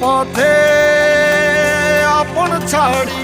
পথে আপন ছাড়ি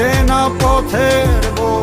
চেনা পথের বই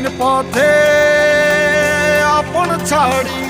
অচিন পথে আপন ছাড়ি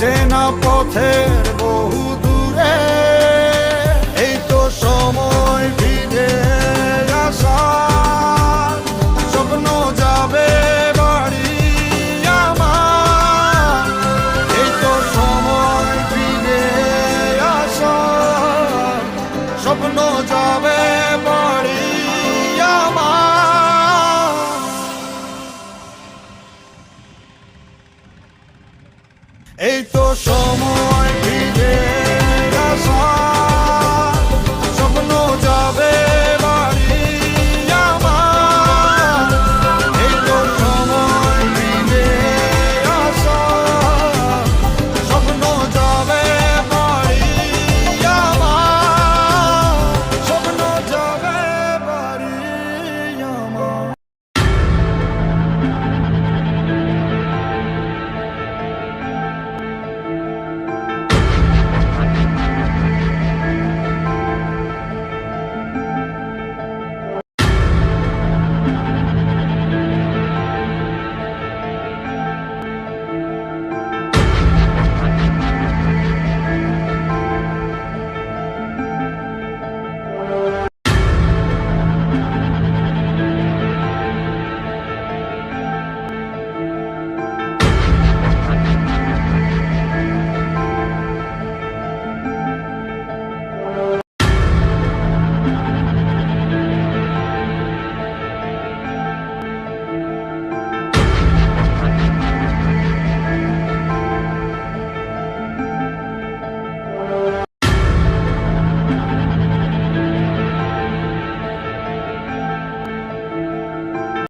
চেনা পথের বহু দূরে এই তো সময় ফিরে আসা স্বপ্ন